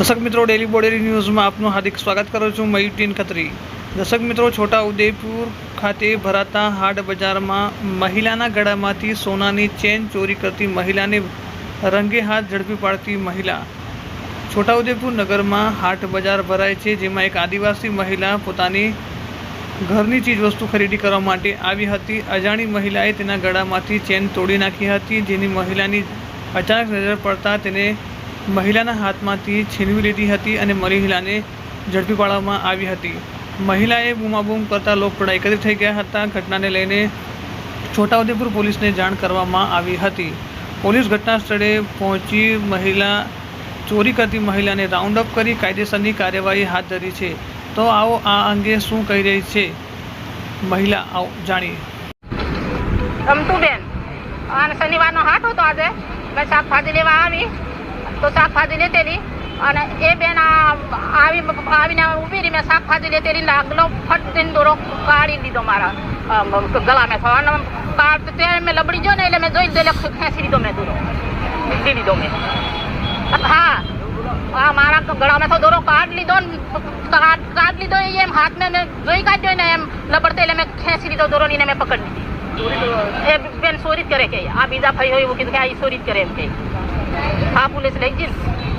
દર્શક મિત્રો ડેલી બોડેલી ન્યૂઝમાં આપનું હાર્દિક સ્વાગત કરું છું. મયુટીન ખત્રી. દર્શક મિત્રો છોટા ઉદેપુર ખાતે ભરાતા હાટ બજારમાં મહિલાના ગળામાંથી સોનાની ચેન ચોરી કરતી મહિલાને રંગે હાથ ઝડપી પાડતી મહિલા. છોટાઉદેપુર નગરમાં હાટ બજાર ભરાય છે, જેમાં એક આદિવાસી મહિલા પોતાની ઘરની ચીજવસ્તુ ખરીદી કરવા માટે આવી હતી. અજાણી મહિલાએ તેના ગળામાંથી ચેન તોડી નાખી હતી, જેની મહિલાની અચાનક નજર પડતા તેને મહિલાના હાથમાંથી છીનવી લીધી હતી અને મહિલાને ઝડપી પાડવામાં આવી હતી. મહિલાએ બૂમાબૂમ કરતા લોકપડા એકત્રિત થઈ ગયા હતા. ઘટનાને લઈને છોટાઉદેપુર પોલીસને જાણ કરવામાં આવી હતી. પોલીસ ઘટના સ્થળે પહોંચી મહિલા, ચોરી કરતી મહિલાને રાઉન્ડ અપ કરી કાયદેસરની કાર્યવાહી હાથ ધરી છે. તો આવો આ અંગે શું કહી રહી છે? મહિલા, આવો, જાણીએ. અમતુબેન અને શનિવારનો હાટ હતો આજે. મેં શાકભાજી લેવા આવી. તો શાકભાજી લેતેલી. અને એ બેન આ આવી આવીને ઊભી રહી મેં શાકભાજી લેતેલી લાગલો ફટ દઈને દોરો કાઢી દીધો મારા થયો અને કાઢ તે મેં લબડી ગયો ને એટલે મેં જોઈ દીધો એટલે ખેંચી દીધો મેં દોરો. દીધી લીધો મેં. હા હા મારા ગળામાં તો દોરો કાઢ લીધો ને કાઢ લીધો એમ હાથ મેં જોઈ કાઢ્યો ને એમ લબડતે એટલે મેં ખેંચી લીધો દોરો ને મેં પકડી લીધી. એ બેન ચોરી જ કરે કે આ બીજા ભાઈ હોય એવું કીધું કે આ ચોરી જ કરે એમ કે. હા પોલીસ લઈ જઈને